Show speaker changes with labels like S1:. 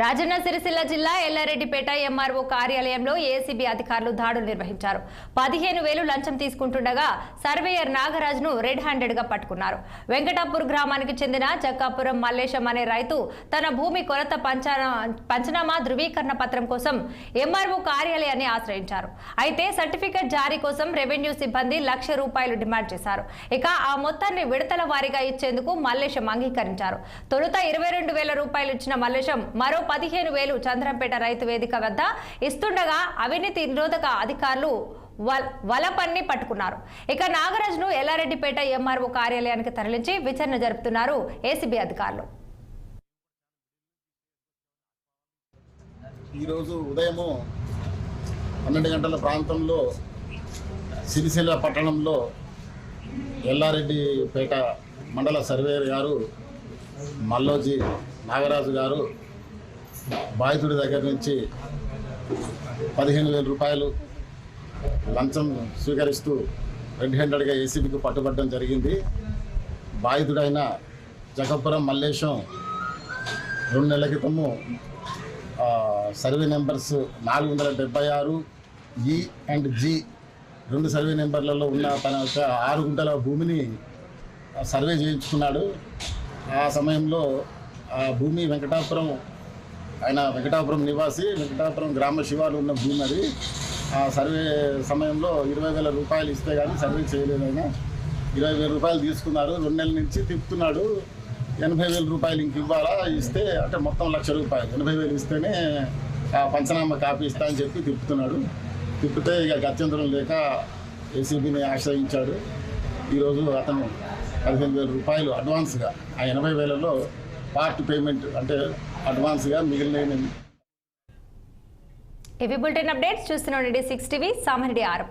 S1: రాజన్న సిరిసిల్ల జిల్లా ఎల్లారెడ్డిపేట ఎంఆర్ఓ కార్యాలయంలో ఏసీబీ అధికారులు దాడులు నిర్వహించారు. పదిహేను వేలు లంచం తీసుకుంటుండగా సర్వేయర్ నాగరాజ్ను రెడ్ హ్యాండెడ్గా పట్టుకున్నారు. వెంకటాపూర్ గ్రామానికి చెందిన జక్కాపురం మల్లేశం అనే రైతు తన భూమి కొలత పంచనామా ధృవీకరణ పత్రం కోసం ఎంఆర్ఓ కార్యాలయాన్ని ఆశ్రయించారు. అయితే సర్టిఫికెట్ జారీ కోసం రెవెన్యూ సిబ్బంది లక్ష రూపాయలు డిమాండ్ చేశారు. ఇక ఆ మొత్తాన్ని విడతల వారీగా ఇచ్చేందుకు మల్లేశం అంగీకరించారు. తొలుత ఇరవై రెండు వేల రూపాయలు ఇచ్చిన మల్లేశం మరో పదిహేను వేలు చంద్రంపేట రైతు వేదిక వద్ద ఇస్తుండగా అవినీతి నిరోధక అధికారులు వలపన్ని పట్టుకున్నారు. ఇక నాగరాజును ఎల్లారెడ్డిపేట ఎంఆర్ఓ కార్యాలయానికి తరలించి విచారణ జరుపుతున్నారు ఏసీబీ అధికారులు.
S2: ఈరోజు ఉదయము పన్నెండు గంటల ప్రాంతంలో సిరిసిల్ల పట్టణంలో ఎల్లారెడ్డిపేట మండల సర్వేయర్ గారు మల్లోజీ నాగరాజు గారు బాధితుడి దగ్గర నుంచి పదిహేను వేల రూపాయలు లంచం స్వీకరిస్తూ రెడ్ హ్యాండెడ్గా ఏసీబీకి పట్టుబట్టడం జరిగింది. బాధితుడైన జగపురం మల్లేశం రెండు నెలల క్రితము సర్వే నెంబర్స్ నాలుగు వందల డెబ్బై ఆరు ఈ అండ్ జి రెండు సర్వే నెంబర్లలో ఉన్న తన యొక్క ఆరు గుంటల భూమిని సర్వే చేయించుకున్నాడు. ఆ సమయంలో ఆ భూమి వెంకటాపురం ఆయన వెంకటాపురం నివాసి వెంకటాపురం గ్రామ శివారు ఉన్న భూమి అది. ఆ సర్వే సమయంలో ఇరవై వేల రూపాయలు ఇస్తే కానీ సర్వే చేయలేదు ఆయన. ఇరవై వేల రూపాయలు తీసుకున్నారు రెండు నెలల నుంచి తిప్పుతున్నాడు. ఎనభై వేల రూపాయలు ఇంక ఇవ్వాలా? ఇస్తే అంటే మొత్తం లక్ష రూపాయలు. ఎనభై వేలు ఇస్తేనే ఆ పంచనామా కాపీ ఇస్తా అని చెప్పి తిప్పుతున్నాడు. తిప్పితే ఇక గత్యంతరం లేక ఏసీబీని ఆశ్రయించాడు. ఈరోజు అతను పదిహేను వేల రూపాయలు అడ్వాన్స్గా ఆ ఎనభై వేలలో పార్ట్ పేమెంట్ అంటే అడ్వాన్స్గా మిగిలిన
S1: ఇవి బులెటిన్ అప్డేట్స్ చూస్తున్నాం సిక్స్ టీవీ సామాన్యుడి ఆరు